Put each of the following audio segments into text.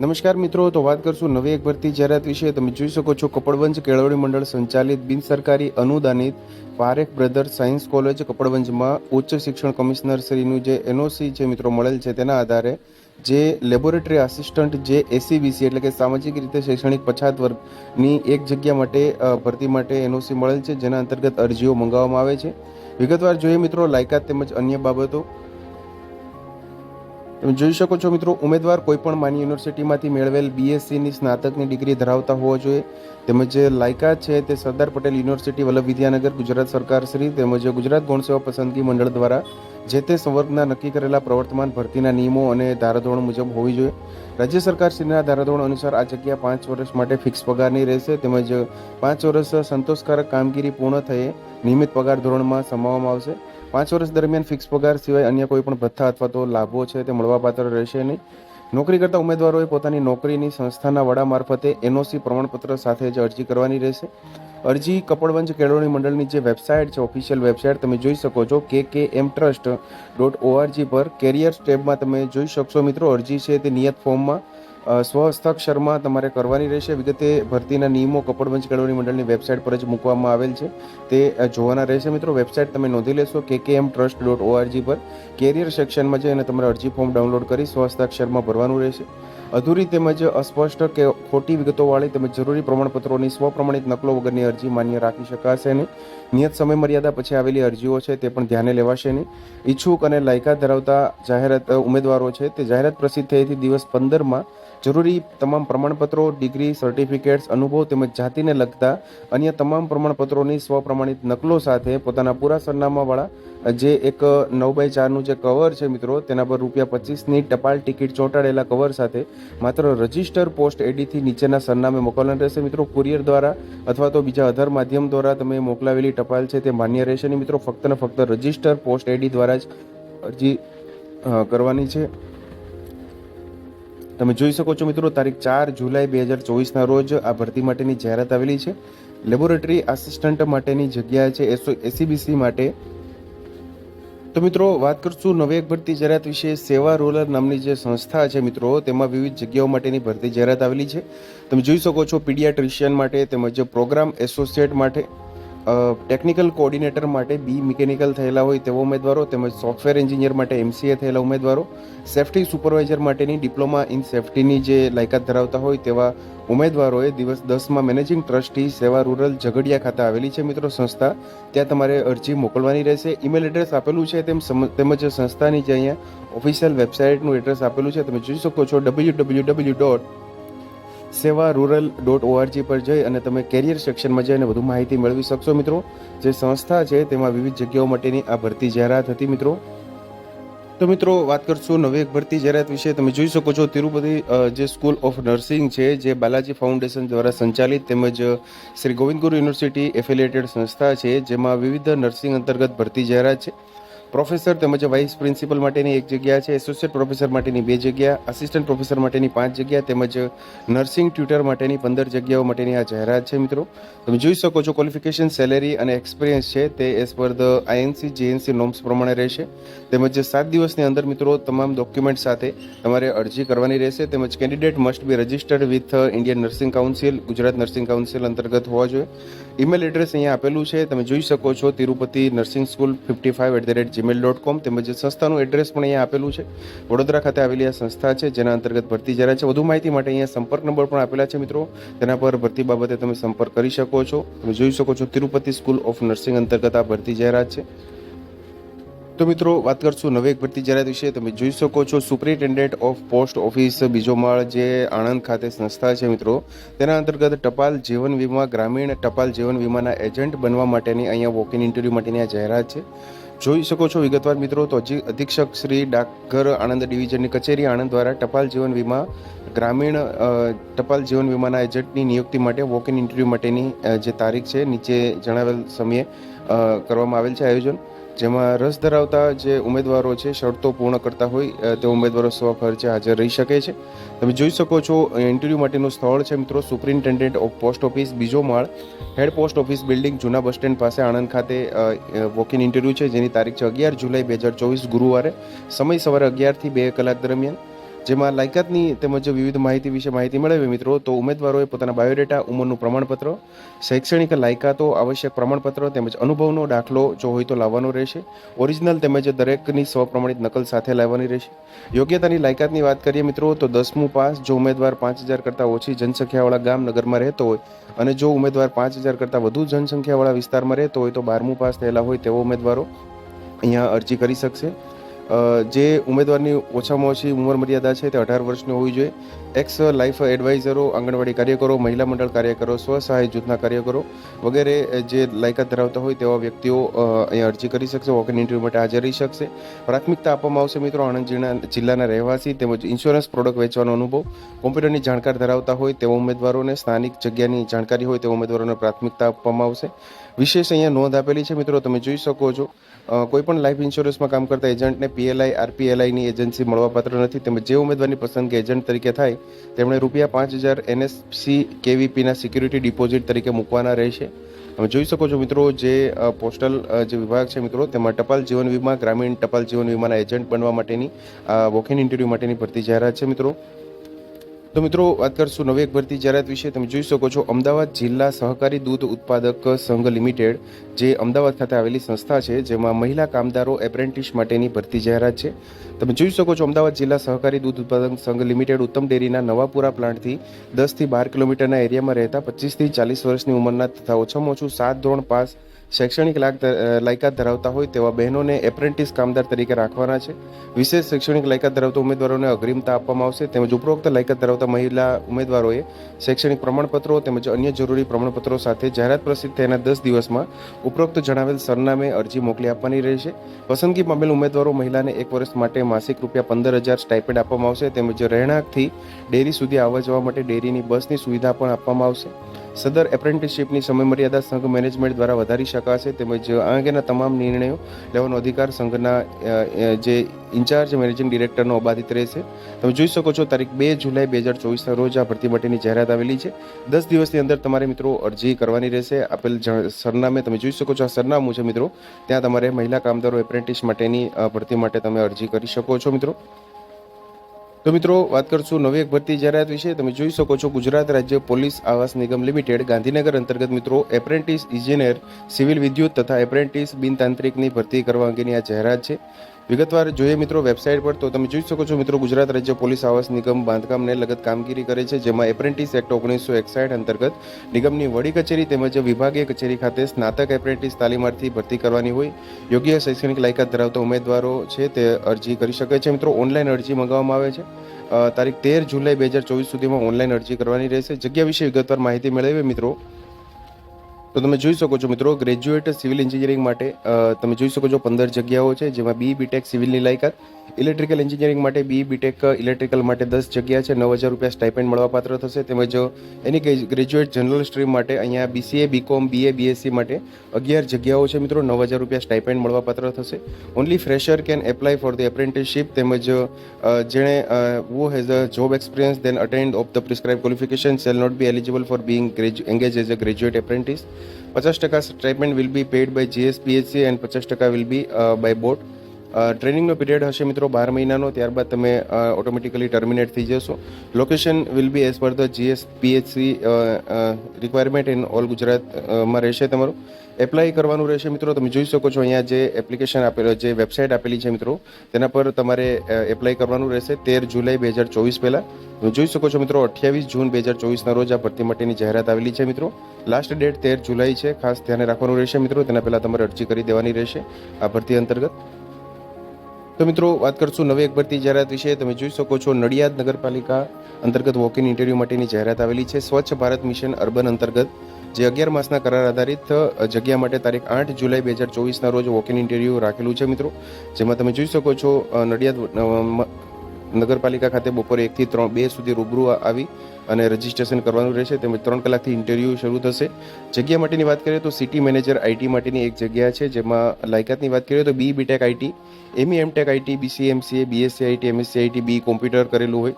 નમસ્કાર મિત્રો, તો વાત કરશું નવી એક ભરતી જાહેરાત વિશે. તમે જોઈ શકો છો, કપડવંજ કેળવણી મંડળ સંચાલિત બિન સરકારી અનુદાનિત પારેખ બ્રધર્સ સાયન્સ કોલેજ કપડવંજમાં ઉચ્ચ શિક્ષણ કમિશનર શ્રીનું જે એનઓસી છે મિત્રો, મળેલ છે તેના આધારે જે લેબોરેટરી આસિસ્ટન્ટ, જે એસીબીસી એટલે કે સામાજિક રીતે શૈક્ષણિક પછાત વર્ગની એક જગ્યા માટે ભરતી માટે એનઓસી મળેલ છે, જેના અંતર્ગત અરજીઓ મંગાવવામાં આવે છે. વિગતવાર જોઈએ મિત્રો, લાયકાત તેમજ અન્ય બાબતો. તમે જોઈ શકો છો મિત્રો, ઉમેદવાર કોઈપણ માની યુનિવર્સિટીમાંથી મેળવેલ બીએસસીની સ્નાતકની ડિગ્રી ધરાવતા હોવો જોઈએ. તેમજ જે લાયકાત છે તે સરદાર પટેલ યુનિવર્સિટી, વલ્લભ વિદ્યાનગર, ગુજરાત સરકાર શ્રી તેમજ ગુજરાત ગૌણ સેવા પસંદગી મંડળ દ્વારા જે તે સંવર્ગના નક્કી કરેલા પ્રવર્તમાન ભરતીના નિયમો અને ધારાધોરણ મુજબ હોવી જોઈએ. રાજ્ય સરકાર શ્રીના ધારાધોરણ અનુસાર આ જગ્યા પાંચ વર્ષ માટે ફિક્સ પગારની રહેશે. તેમજ પાંચ વર્ષ સંતોષકારક કામગીરી પૂર્ણ થયે નિયમિત પગાર ધોરણમાં સમાવવામાં આવશે. પાંચ વર્ષ દરમિયાન ફિક્સ પગાર સિવાય અન્ય કોઈ પણ ભથ્થા અથવા તો લાભો છે તે મળવાપાત્ર રહેશે નહીં. નોકરી કરતા ઉમેદવારોએ પોતાની નોકરીની સંસ્થાના વડા મારફતે એનઓસી પ્રમાણપત્ર સાથે જ અરજી કરવાની રહેશે. અરજી કપડવંજ કેળવણી મંડળની જે વેબસાઇટ છે, ઓફિશિયલ વેબસાઇટ, તમે જોઈ શકો છો કે K M trust dot org પર કેરિયર સ્ટેપમાં તમે જોઈ શકશો. મિત્રો, અરજી છે તે નિયત ફોર્મમાં સ્વહસ્તાક્ષરમાં તમારે કરવાની રહેશે. વિગતે ભરતીના નિયમો કપડવંજ કેળવણી મંડળની વેબસાઇટ પર જ મૂકવામાં આવેલ છે. તે જોવાના રહેશે મિત્રો. વેબસાઇટ તમે નોંધી લેશો કે K M trust dot org પર. કેરિયર સેક્શનમાં જઈને તમારે અરજી ફોર્મ ડાઉનલોડ કરી સ્વહસ્તાક્ષરમાં ભરવાનું રહેશે. અધૂરી તેમજ અસ્પષ્ટ કે ખોટી વિગતોવાળી તેમજ જરૂરી પ્રમાણપત્રોની સ્વપ્રમાણિત નકલો વગરની અરજી માન્ય રાખી શકાશે નહીં. નિયત સમય મર્યાદા પછી આવેલી અરજીઓ છે તે પણ ધ્યાને લેવાશે નહીં. ઈચ્છુક અને લાયકાત ધરાવતા જાહેરાત ઉમેદવારો છે તે જાહેરાત પ્રસિદ્ધ થયેથી દિવસ પંદરમાં. જરૂરી તમામ પ્રમાણપત્રો, ડિગ્રી સર્ટિફિકેટ્સ અનુભવ તેમજ જાતિને લગતા અન્ય તમામ પ્રમાણપત્રોની સ્વપ્રમાણિત નકલો સાથે પોતાના પૂરા સરનામાવાળા જે એક નવ બાય ચારનું જે કવર છે મિત્રો, તેના પર રૂપિયા પચીસની ટપાલ ટિકિટ ચોંટાડેલા કવર સાથે માત્ર રજિસ્ટર પોસ્ટ એડીથી નીચેના સરનામે મોકલવાનું રહેશે. મિત્રો, કુરિયર દ્વારા અથવા તો બીજા અધર માધ્યમ દ્વારા તમે મોકલાવેલી ટપાલ છે તે માન્ય રહેશે નહીં. મિત્રો, ફક્ત ને ફક્ત રજિસ્ટર પોસ્ટ એડી દ્વારા જ અરજી કરવાની છે. તમે જોઈ શકો છો મિત્રો, તારીખ ચાર જુલાઈ બે હજાર ચોવીસના રોજ આ ભરતી માટેની જાહેરાત આવેલી છે. લેબોરેટરી આસિસ્ટન્ટ માટેની જગ્યા છે, એસો એસીબીસી માટે. તો મિત્રો, વાત કરશું નવી ભરતી જાહેરાત વિશે. સેવા રોલર નામની જે સંસ્થા છે મિત્રો, તેમાં વિવિધ જગ્યાઓ માટેની ભરતી જાહેરાત આવેલી છે. તમે જોઈ શકો છો પીડિયાટ્રિશિયન માટે તેમજ પ્રોગ્રામ એસોસિએટ માટે. ટેકનિકલ કોઓર્ડિનેટર માટે બી મિકેનિકલ થયેલા હોય તેવા ઉમેદવારો તેમજ સોફ્ટવેર એન્જિનિયર માટે એમસીએ થયેલા ઉમેદવારો સેફ્ટી સુપરવાઇઝર માટેની ડિપ્લોમા ઇન સેફ્ટીની જે લાયકાત ધરાવતા હોય તેવા ઉમેદવારોએ દિવસ દસમાં managing trustee Seva rural Jhagadia ખાતે આવેલી છે. મિત્રો, સંસ્થા ત્યાં તમારે અરજી મોકલવાની રહેશે. ઈમેલ એડ્રેસ આપેલું છે તેમ તેમજ સંસ્થાની જે અહીંયા ઓફિશિયલ વેબસાઇટનું એડ્રેસ આપેલું છે, તમે જોઈ શકો છો. W W W dot Seva rural dot ORG પર જઈ અને તમે કેરિયર સેક્શનમાં જઈને વધુ માહિતી મેળવી શકશો મિત્રો. જે સંસ્થા છે તેમાં વિવિધ જગ્યાઓ માટેની આ ભરતી જાહેરાત હતી મિત્રો. તો મિત્રો, વાત કરશું નવી એક ભરતી જાહેરાત વિશે. તમે જોઈ શકો છો તિરુપતિ જે સ્કૂલ ઓફ નર્સિંગ છે, જે બાલાજી ફાઉન્ડેશન દ્વારા સંચાલિત તેમજ શ્રી ગોવિંદ ગુરુ યુનિવર્સિટી એફિલિયેટેડ સંસ્થા છે, જેમાં વિવિધ નર્સિંગ અંતર્ગત ભરતી જાહેરાત છે. પ્રોફેસર તેમજ વાઇસ પ્રિન્સિપલ માટેની એક જગ્યા છે, એસોસિએટ પ્રોફેસર માટેની બે જગ્યા, આસિસ્ટન્ટ પ્રોફેસર માટેની પાંચ જગ્યા તેમજ નર્સિંગ ટ્યુટર માટેની પંદર જગ્યાઓ માટેની આ જાહેરાત છે મિત્રો. તમે જોઈ શકો છો ક્વોલિફિકેશન, સેલેરી અને એક્સપિરિયન્સ છે તે as per the INC જેએનસી norms પ્રમાણે રહેશે. તેમજ સાત દિવસની અંદર મિત્રો તમામ ડોક્યુમેન્ટ સાથે તમારે અરજી કરવાની રહેશે. તેમજ candidate must be registered with Indian nursing council, Gujarat nursing council અંતર્ગત હોવા જોઈએ. ઈમેલ એડ્રેસ અહીંયા આપેલું છે. તમે જોઈ શકો છો Tirupati nursing school fifty five at the rate gmail dot com તેમજ સંસ્થાનું એડ્રેસ પણ અહીંયા આપેલું છે. વડોદરા ખાતે આવેલી આ સંસ્થા છે, જેના અંતર્ગત ભરતી જરા છે, વધુ માહિતી માટે અહીંયા સંપર્ક નંબર પણ આપેલા છે મિત્રો. તેના પર ભરતી બાબતે તમે સંપર્ક કરી શકો છો. તમે જોઈ શકો છો તિરુપતિ સ્કૂલ ઓફ નર્સિંગ અંતર્ગત આ ભરતી જાહેરાત છે. તો મિત્રો, વાત કરશું નવી ભરતી જાહેરાત વિશે. તમે જોઈ શકો છો સુપ્રિન્ટેન્ડન્ટ ઓફ પોસ્ટ ઓફિસ બીજો માળ જે આણંદ ખાતે સંસ્થા છે મિત્રો. તેના અંતર્ગત ટપાલ જીવન વીમા ગ્રામીણ ટપાલ જીવન વીમાના એજન્ટ બનવા માટેની અહીંયા વોક ઇન ઇન્ટરવ્યૂ માટેની આ જાહેરાત છે. જોઈ શકો છો વિગતવાર મિત્રો તો અધિક્ષક શ્રી ડાકઘર આણંદ ડિવિઝનની કચેરી આણંદ દ્વારા ટપાલ જીવન વીમા ગ્રામીણ ટપાલ જીવન વીમાના એજન્ટની નિયુક્તિ માટે વોક ઇન ઇન્ટરવ્યૂ માટેની જે તારીખ છે, નીચે જણાવેલ સમયે કરવામાં આવેલ છે આયોજન. જેમાં રસ ધરાવતા જે ઉમેદવારો છે, શરતો પૂર્ણ કરતા હોય તે ઉમેદવારો સ્વ ખર્ચે હાજર રહી શકે છે. તમે જોઈ શકો છો ઇન્ટરવ્યૂ માટેનું સ્થળ છે મિત્રો સુપ્રિન્ટેન્ડન્ટ ઓફ પોસ્ટ ઓફિસ બીજો માળ. હેડ પોસ્ટ ઓફિસ બિલ્ડિંગ જૂના બસ સ્ટેન્ડ પાસે આણંદ ખાતે વોક ઇન ઇન્ટરવ્યૂ છે, જેની તારીખ છે અગિયાર જુલાઈ, બે હજાર ચોવીસ ગુરુવારે. સમય સવારે અગિયારથી બે કલાક દરમિયાન. જેમાં લાયકાતની તેમજ વિવિધ માહિતી વિશે માહિતી મેળવી મિત્રો, તો ઉમેદવારોએ પોતાના બાયોડેટા, ઉંમરનું પ્રમાણપત્ર, શૈક્ષણિક લાયકાતો, આવશ્યક પ્રમાણપત્ર તેમજ અનુભવનો દાખલો જો હોય તો લાવવાનો રહેશે. ઓરિજિનલ તેમજ દરેકની સ્વપ્રમાણિત નકલ સાથે લાવવાની રહેશે. યોગ્યતાની લાયકાતની વાત કરીએ મિત્રો, તો દસમું પાસ જો ઉમેદવાર પાંચ હજાર કરતાં ઓછી જનસંખ્યાવાળા ગામ નગરમાં રહેતો હોય અને જો ઉમેદવાર પાંચ હજાર કરતાં વધુ જનસંખ્યાવાળા વિસ્તારમાં રહેતો હોય તો બારમું પાસ થયેલા હોય તેવા ઉમેદવારો અહીંયા અરજી કરી શકશે. જે ઉમેદવારની ઓછામાં ઓછી ઉંમર મર્યાદા છે તે અઢાર વર્ષની હોવી જોઈએ. એક્સ લાઈફ એડવાઇઝરો આંગણવાડી કાર્યકરો, મહિલા મંડળ કાર્યકરો સ્વસહાય જૂથના કાર્યકરો વગેરે જે લાયકાત ધરાવતા હોય તેવા વ્યક્તિઓ અહીંયા અરજી કરી શકશે વોક ઇન ઇન્ટરવ્યૂ માટે હાજર રહી શકશે. પ્રાથમિકતા આપવામાં આવશે મિત્રો, આણંદ જિલ્લાના રહેવાસી તેમજ ઇન્સ્યોરન્સ પ્રોડક્ટ વેચવાનો અનુભવ. કોમ્પ્યુટરની જાણકાર ધરાવતા હોય તેવા ઉમેદવારોને સ્થાનિક જગ્યાની જાણકારી હોય તેવા ઉમેદવારોને પ્રાથમિકતા આપવામાં આવશે. વિશેષ અહીંયા નોંધ આપેલી છે મિત્રો, તમે જોઈ શકો છો. કોઈ પણ લાઈફ ઇન્સ્યોરન્સમાં કામ કરતા એજન્ટને પીએલઆઈ આરપીએલઆઈની એજન્સી મળવાપાત્ર નથી. તેમજ જે ઉમેદવારની પસંદગી એજન્ટ તરીકે થાય તેમણે રૂપિયા પાંચ હજાર એનએસસી કેવીપીના સિક્યુરિટી ડિપોઝિટ તરીકે મૂકવાના રહેશે. તમે જોઈ શકો છો મિત્રો જે પોસ્ટલ જે વિભાગ છે મિત્રો, તેમાં ટપાલ જીવન વીમા, ગ્રામીણ ટપાલ જીવન વીમાના એજન્ટ બનવા માટેની વોક ઇન ઇન્ટરવ્યૂ માટેની ભરતી જાહેરાત છે મિત્રો. તો મિત્રો, વાત કરશું નવી એક ભરતી જાહેરાત વિશે. તમે જોઈ શકો છો, અમદાવાદ જિલ્લા સહકારી દૂધ ઉત્પાદક સંઘ લિમિટેડ, જે અમદાવાદ ખાતે આવેલી સંસ્થા છે, જેમાં મહિલા કામદારો એપ્રેન્ટિસ માટેની ભરતી જાહેરાત છે. તમે જોઈ શકો છો, અમદાવાદ જિલ્લા સહકારી દૂધ ઉત્પાદક સંઘ લિમિટેડ ઉત્તમ ડેરીના નવાપુરા પ્લાન્ટથી દસથી બાર કિલોમીટરના એરિયામાં રહેતા પચીસથી ચાલીસ વર્ષની ઉંમરના તથા ઓછામાં ઓછું સાત ધોરણ પાસ શૈક્ષણિક લાયકાત ધરાવતા હોય તેવા બહેનોને એપ્રેન્ટિસ કામદાર તરીકે રાખવાના છે. વિશેષ શૈક્ષણિક લાયકાત ધરાવતા ઉમેદવારોને અગ્રિમતા આપવામાં આવશે તેમજ ઉપરોક્ત લાયકાત ધરાવતા મહિલા ઉમેદવારોએ શૈક્ષણિક પ્રમાણપત્રો તેમજ અન્ય જરૂરી પ્રમાણપત્રો સાથે જાહેરાત પ્રસિદ્ધ થયાના દસ દિવસમાં ઉપરોક્ત જણાવેલ સરનામે અરજી મોકલી આપવાની રહેશે. પસંદગી પામેલ ઉમેદવારો મહિલાને એક વર્ષ માટે માસિક રૂપિયા પંદર હજાર સ્ટાઇપેન્ડ આપવામાં આવશે તેમજ રહેણાંકથી ડેરી સુધી આવવા જવા માટે ડેરીની બસની સુવિધા પણ આપવામાં આવશે. સદર એપ્રેન્ટિસશીપની સમયમર્યાદા સંઘ મેનેજમેન્ટ દ્વારા વધારી શકાશે તેમજ આ અંગેના તમામ નિર્ણયો લેવાનો અધિકાર સંઘના જે ઇન્ચાર્જ મેનેજિંગ ડિરેક્ટરનો અબાધિત રહેશે. તમે જોઈ શકો છો તારીખ બે જુલાઈ બે હજાર ચોવીસના રોજ આ ભરતી માટેની જાહેરાત આવેલી છે. દસ દિવસની અંદર તમારે મિત્રો અરજી કરવાની રહેશે. આપેલ સરનામે તમે જોઈ શકો છો આ સરનામું છે મિત્રો. ત્યાં તમારે મહિલા કામદારો, એપ્રેન્ટિસ માટેની ભરતી માટે તમે અરજી કરી શકો છો મિત્રો. તો મિત્રો, વાત કરશું નવી એક ભરતી જાહેરાત વિશે. તમે જોઈ શકો છો ગુજરાત રાજ્ય પોલીસ આવાસ નિગમ લિમિટેડ ગાંધીનગર અંતર્ગત મિત્રો, એપ્રેન્ટિસ ઇજનેર, સિવિલ વિદ્યુત તથા એપ્રેન્ટિસ બિનતાંત્રિકની ભરતી કરવા અંગેની આ જાહેરાત છે. વિગતવાર જોઈએ મિત્રો વેબસાઇટ પર, તો તમે જોઈ શકો છો મિત્રો ગુજરાત રાજ્ય પોલીસ આવાસ નિગમ બાંધકામને લગત કામગીરી કરે છે, જેમાં એપ્રેન્ટિસ એક્ટ ઓગણીસો એકસાઠ અંતર્ગત નિગમની વડી કચેરી તેમજ વિભાગીય કચેરી ખાતે સ્નાતક એપ્રેન્ટિસ તાલીમાર્થી ભરતી કરવાની હોય. યોગ્ય શૈક્ષણિક લાયકાત ધરાવતા ઉમેદવારો છે તે અરજી કરી શકે છે. મિત્રો ઓનલાઈન અરજી મંગાવવામાં આવે છે. તારીખ તેર જુલાઈ બે હજાર ચોવીસ સુધીમાં ઓનલાઈન અરજી કરવાની રહેશે. જગ્યા વિશે વિગતવાર માહિતી મેળવીએ મિત્રો. તો તમે જોઈ શકો છો મિત્રો ગ્રેજ્યુએટ સિવિલ એન્જિનિયરિંગ માટે તમે જોઈ શકો છો પંદર જગ્યાઓ છે, જેમાં બી બીટેક સિવિલની લાયકાત. ઇલેક્ટ્રિકલ એન્જિનિયરિંગ માટે બી બીટેક ઇલેક્ટ્રિકલ માટે દસ જગ્યા છે, નવ હજાર રૂપિયા સ્ટાઇપેન્ડ મળવાપાત્ર થશે. તેમજ, એની ગ્રેજ્યુએટ જનરલ સ્ટ્રીમ માટે અહીંયા બીસીએ બીકોમ બીએ બીએસસી માટે અગિયાર જગ્યાઓ છે મિત્રો, નવ હજાર રૂપિયા સ્ટાઇપેન્ડ મળવાપાત્ર થશે. Only fresher can apply for the apprenticeship તેમજ જેણે who has a job experience then attend of the prescribe qualification shall not be eligible for being engage as a graduate apprentice પચાસ ટકા stipend will be paid by GSPHC and પચાસ ટકા will be by boat ટ્રેનિંગનો period હશે મિત્રો બાર મહિનાનો, ત્યારબાદ તમે ઓટોમેટિકલી ટર્મિનેટ થઈ જશો. Location will be as per the GS PHC requirement in all ગુજરાતમાં રહેશે તમારું. એપ્લાય કરવાનું રહેશે મિત્રો, તમે જોઈ શકો છો અહીંયા જે એપ્લિકેશન આપેલો, જે વેબસાઇટ આપેલી છે મિત્રો, તેના પર તમારે એપ્લાય કરવાનું રહેશે તેર જુલાઈ બે હજાર ચોવીસ પહેલાં. તમે જોઈ શકો છો મિત્રો, અઠ્યાવીસ જૂન બે હજાર ચોવીસના રોજ આ ભરતી માટેની જાહેરાત આવેલી છે મિત્રો. લાસ્ટ ડેટ તેર જુલાઈ છે, ખાસ ધ્યાને રાખવાનું રહેશે મિત્રો, તેના પહેલાં તમારે અરજી કરી દેવાની રહેશે આ ભરતી અંતર્ગત. તો મિત્રો, વાત કરશું નવી એક ભરતી જાહેરાત વિશે. તમે જોઈ શકો છો, નડિયાદ નગરપાલિકા અંતર્ગત વોક ઇન ઇન્ટરવ્યૂ માટેની જાહેરાત આવેલી છે. સ્વચ્છ ભારત મિશન અર્બન અંતર્ગત. જે અગિયાર માસના કરાર આધારિત જગ્યા માટે તારીખ આઠ જુલાઈ બે હજાર ચોવીસના રોજ વોક ઇન ઇન્ટરવ્યૂ રાખેલું છે મિત્રો. જેમાં તમે જોઈ શકો છો નડિયાદ નગરપાલિકા ખાતે બપોરે એકથી ત્રણ બે સુધી રૂબરૂ આવી અને રજીસ્ટ્રેશન કરવાનું રહેશે. તેમજ ત્રણ કલાકથી ઇન્ટરવ્યૂ શરૂ થશે. જગ્યા માટેની વાત કરીએ તો સિટી મેનેજર આઈટી માટેની એક જગ્યા છે, જેમાં લાયકાતની વાત કરીએ તો B BTech IT ME MTech IT BC MCA, BSc IT MSc IT B computer કરેલું હોય.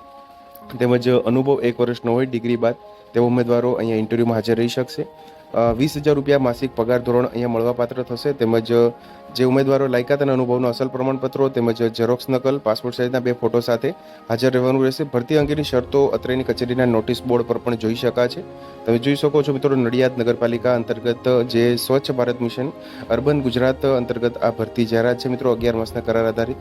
તેમજ અનુભવ એક વર્ષનો હોય, ડિગ્રી બાદ તેવા ઉમેદવારો અહીંયા ઇન્ટરવ્યૂમાં હાજર રહી શકશે. વીસ હજાર રૂપિયા માસિક પગાર ધોરણ અહીંયા મળવાપાત્ર થશે તેમજ જે ઉમેદવારો લાયકાત અને અનુભવનો અસલ પ્રમાણપત્રો તેમજ ઝેરોક્સ નકલ, પાસપોર્ટ સાઇઝના બે ફોટો સાથે હાજર રહેવાનું રહેશે. ભરતી અંગેની શરતો અત્રેની કચેરીના નોટિસ બોર્ડ પર પણ જોઈ શકાશે. તમે જોઈ શકો છો મિત્રો નડિયાદ નગરપાલિકા અંતર્ગત જે સ્વચ્છ ભારત મિશન અર્બન ગુજરાત અંતર્ગત આ ભરતી જાહેરાત છે. મિત્રો અગિયાર માસના કરાર આધારિત